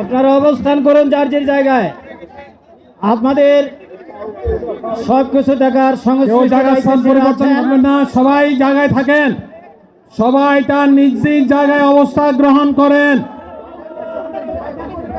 আপনারা অবস্থান করুন যার যে জায়গায়। আপনাদের সব কিছু দেখার পরিবর্তন করবেন না সবাই জায়গায় থাকেন। সবাই তার নিজ নিজ জায়গায় অবস্থা গ্রহণ করেন।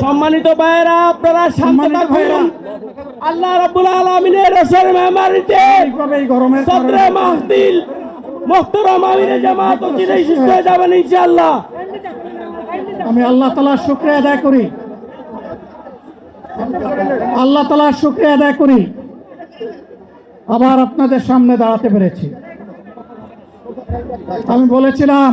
সম্মানিত ভাইয়েরা আপনারা সম্মানিত ভাইয়েরা। আল্লাহ রাব্বুল আলামিনের রসের মেহমানিতে এইভাবে এই গরমের সদরে মাহফিল মোহতরম আমিরে জামাত অচিরেই সুস্থ হয়ে যাবেন ইনশাআল্লাহ। আমি আল্লাহ তালার শুক্রিয়া আদায় করি। আল্লাহ তালার শুক্রিয়া আদায় করি। আবার আপনাদের সামনে দাঁড়াতে পেরেছি। আমি বলেছিলাম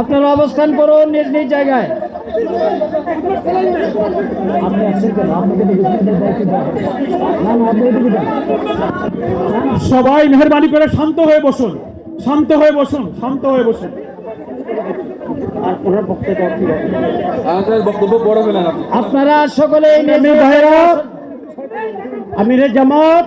আপনারা অবস্থান করুন নিজ নিজ জায়গায়। সবাই মেহরবানি করে শান্ত হয়ে বসুন। শান্ত হয়ে বসুন শান্ত হয়ে বসুন। আপনারা সকলে আমিরে জামাত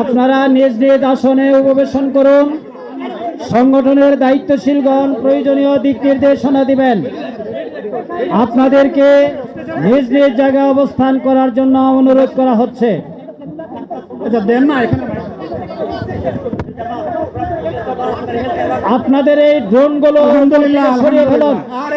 আপনারা নিজ নিজ আসনে উপবেশন করুন। সংগঠনের দায়িত্বশীলগণ প্রয়োজনীয় দিক নির্দেশনা দিবেন। আপনাদেরকে নিজ নিজ জায়গায় অবস্থান করার জন্য অনুরোধ করা হচ্ছে। আচ্ছা দেন না আপনাদের এই ড্রোনগুলো সরিয়ে ফেলুন।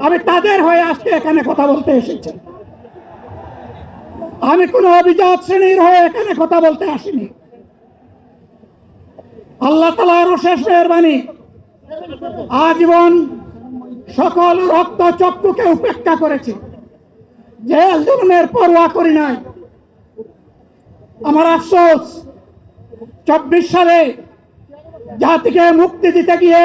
আমি তাদের হয়ে আজকে এখানে কথা বলতে এসেছি। আমি কোনো অভিজাত শ্রেণির হয়ে এখানে কথা বলতে আসিনি। আল্লাহ তালার শেষ মেহরবানি। আজীবন সকল রক্ত চক্ষুকে উপেক্ষা করেছি। জেল জুলুমের পরোয়া করি নাই। আমার আফসোস, চব্বিশ সালে জাতিকে মুক্তি দিতে গিয়ে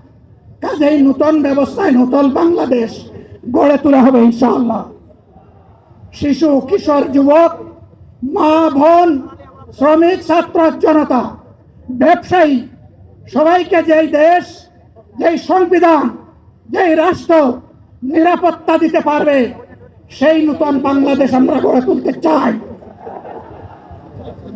কাজেই নূতন ব্যবস্থায় নতুন বাংলাদেশ গড়ে তোলা হবে ইনশাআল্লাহ। শিশু, কিশোর, যুবক, মা, বোন, শ্রমিক, ছাত্র, জনতা, ব্যবসায়ী, সবাইকে যেই দেশ, যেই সংবিধান, যেই রাষ্ট্র নিরাপত্তা দিতে পারবে, সেই নূতন বাংলাদেশ আমরা গড়ে তুলতে চাই।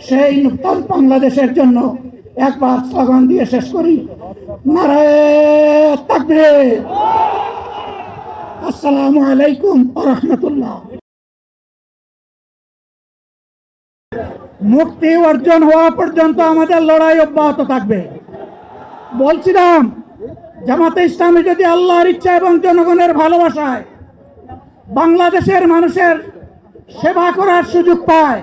সেই নতুন বাংলাদেশের জন্য একবার স্লোগান দিয়ে শেষ করি। নারায়ণ তাকবীর। আসসালামু আলাইকুম রহমতুল্লাহ। মুক্তি অর্জন হওয়া পর্যন্ত আমাদের লড়াই অব্যাহত থাকবে। বলছিলাম, জামাতে ইসলামী যদি আল্লাহর ইচ্ছা এবং জনগণের ভালোবাসায় বাংলাদেশের মানুষের সেবা করার সুযোগ পায়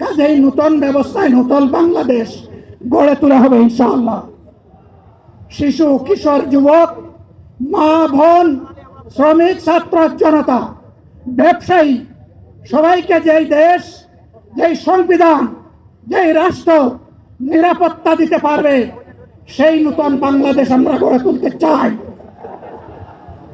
কাজেই নতুন ব্যবস্থায় নতুন বাংলাদেশ গড়ে তোলা হবে ইনশাআল্লাহ। শিশু, কিশোর, যুবক, মা, বোন, শ্রমিক, ছাত্র, জনতা, ব্যবসায়ী, সবাইকে যেই দেশ, যেই সংবিধান, যেই রাষ্ট্র নিরাপত্তা দিতে পারবে, সেই নূতন বাংলাদেশ আমরা গড়ে তুলতে চাই।